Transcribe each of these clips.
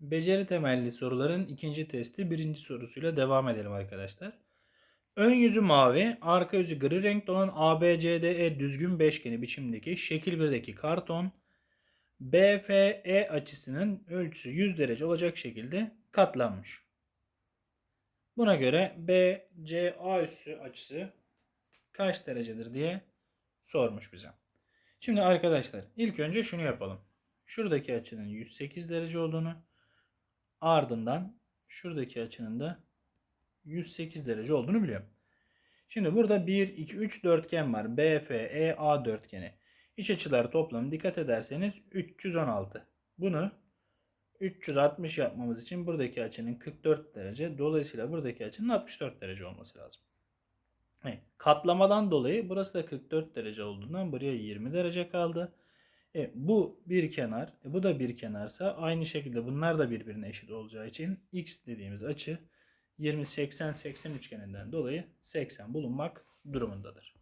Beceri temelli soruların ikinci testi birinci sorusuyla devam edelim arkadaşlar. Ön yüzü mavi, arka yüzü gri renkte olan ABCDE düzgün beşgeni biçimdeki şekil 1'deki karton BFE açısının ölçüsü 100 derece olacak şekilde katlanmış. Buna göre BCA üssü açısı kaç derecedir diye sormuş bize. Şimdi arkadaşlar ilk önce şunu yapalım. Şuradaki açının 108 derece olduğunu ardından şuradaki açının da 108 derece olduğunu biliyorum. Şimdi burada 1, 2, 3 dörtgen var. BFEA dörtgeni. İç açılar toplamı dikkat ederseniz 316. Bunu 360 yapmamız için buradaki açının 44 derece. Dolayısıyla buradaki açının 64 derece olması lazım. Katlamadan dolayı burası da 44 derece olduğundan buraya 20 derece kaldı. E, bu bir kenar, e, bu da bir kenarsa aynı şekilde bunlar da birbirine eşit olacağı için x dediğimiz açı 20 80 80 üçgeninden dolayı 80 bulunmak durumundadır.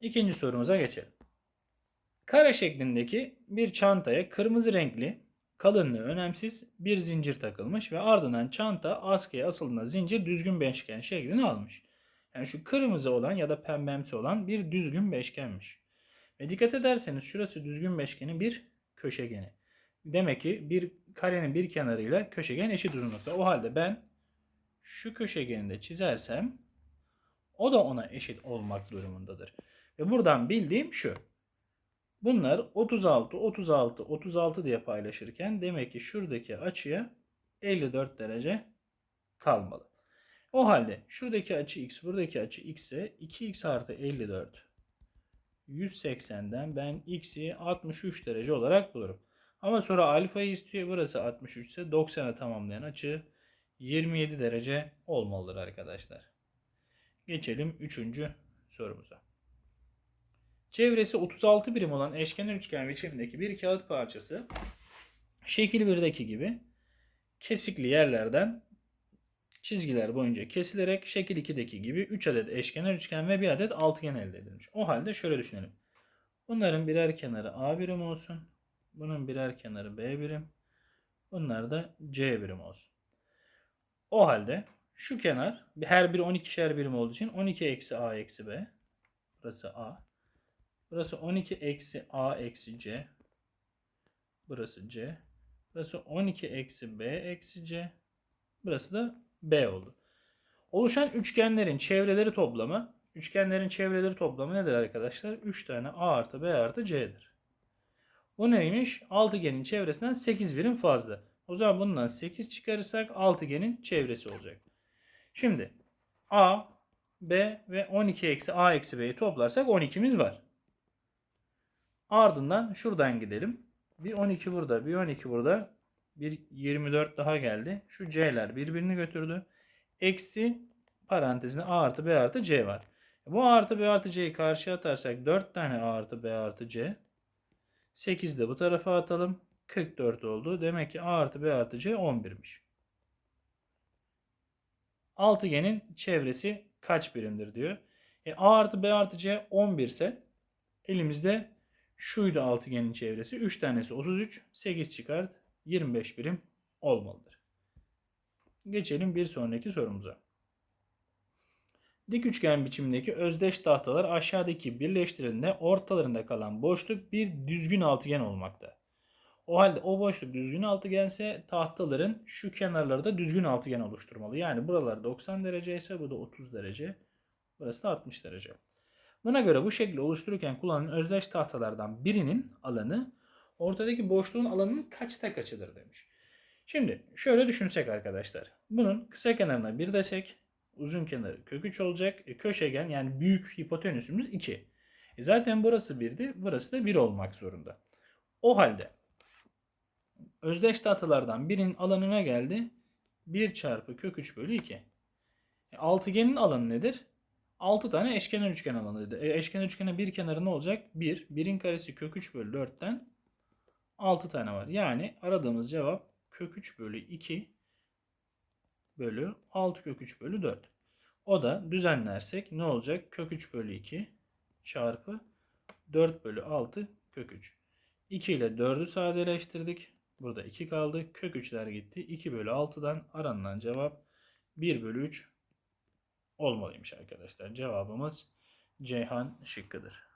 İkinci sorumuza geçelim. Kare şeklindeki bir çantaya kırmızı renkli, kalınlığı önemsiz bir zincir takılmış ve ardından çanta askıya asıldığında zincir düzgün beşgen şeklini almış. Yani şu kırmızı olan ya da pembemsi olan bir düzgün beşgenmiş. Ve dikkat ederseniz şurası düzgün beşgenin bir köşegeni. Demek ki bir karenin bir kenarıyla köşegen eşit uzunlukta. O halde ben şu köşegeni de çizersem o da ona eşit olmak durumundadır. Ve buradan bildiğim şu. Bunlar 36, 36, 36 diye paylaşırken demek ki şuradaki açıya 54 derece kalmalı. O halde şuradaki açı x, buradaki açı x ise 2x artı 54 180'den ben x'i 63 derece olarak bulurum. Ama sonra alfayı istiyor. Burası 63 ise 90'a tamamlayan açı 27 derece olmalıdır arkadaşlar. Geçelim 3. sorumuza. Çevresi 36 birim olan eşkenar üçgen biçimindeki bir kağıt parçası şekil 1'deki gibi kesikli yerlerden çizgiler boyunca kesilerek şekil 2'deki gibi 3 adet eşkenar üçgen ve bir adet altıgen elde edilmiş. O halde şöyle düşünelim. Bunların birer kenarı A birim olsun. Bunun birer kenarı B birim. Bunlar da C birim olsun. O halde şu kenar her biri 12'şer birim olduğu için 12 eksi A eksi B. Burası A. Burası 12 eksi A eksi C. Burası C. Burası 12 eksi B eksi C. Burası da B oldu. Oluşan üçgenlerin çevreleri toplamı, üçgenlerin çevreleri toplamı nedir arkadaşlar? 3 tane A artı B artı C'dir. Bu neymiş? Altıgenin çevresinden 8 birim fazla. O zaman bundan 8 çıkarırsak altıgenin çevresi olacak. Şimdi A, B ve 12 eksi A eksi B'yi toplarsak 12'miz var. Ardından şuradan gidelim. Bir 12 burada, bir 12 burada. Bir 24 daha geldi. Şu C'ler birbirini götürdü. Eksi parantezinde A artı B artı C var. Bu A artı B artı C'yi karşıya atarsak 4 tane A artı B artı C. 8 de bu tarafa atalım. 44 oldu. Demek ki A artı B artı C 11'miş. Altıgenin çevresi kaç birimdir diyor. E, A artı B artı C 11 ise elimizde şuydu altıgenin çevresi. 3 tanesi 33. 8 çıkart. 25 birim olmalıdır. Geçelim bir sonraki sorumuza. Dik üçgen biçimindeki özdeş tahtalar aşağıdaki birleştirildiğinde ortalarında kalan boşluk bir düzgün altıgen olmakta. O halde o boşluk düzgün altıgense tahtaların şu kenarları da düzgün altıgen oluşturmalı. Yani buralar 90 derece ise bu da 30 derece. Burası da 60 derece. Buna göre bu şekli oluştururken kullanılan özdeş tahtalardan birinin alanı ortadaki boşluğun alanının kaçta kaçıdır demiş. Şimdi şöyle düşünsek arkadaşlar. Bunun kısa kenarına 1 desek uzun kenarı kök 3 olacak. E, köşegen yani büyük hipotenüsümüz 2. E, zaten burası 1'di. Burası da 1 olmak zorunda. O halde özdeş tahtalardan birinin alanına geldi. 1 çarpı kök 3 bölü 2. E, altıgenin alanı nedir? 6 tane eşkenar üçgen alanıydı. E, eşkenar üçgenin bir kenarı ne olacak? 1. 1'in karesi kök 3 bölü 4'ten 6 tane var. Yani aradığımız cevap kök 3 bölü 2 bölü 6 kök 3 bölü 4. O da düzenlersek ne olacak? Kök 3 bölü 2 çarpı 4 bölü 6 kök 3. 2 ile 4'ü sadeleştirdik. Burada 2 kaldı. Kök 3'ler gitti. 2 bölü 6'dan aranılan cevap 1 bölü 3 olmalıymış arkadaşlar. Cevabımız Ceyhan şıkkıdır.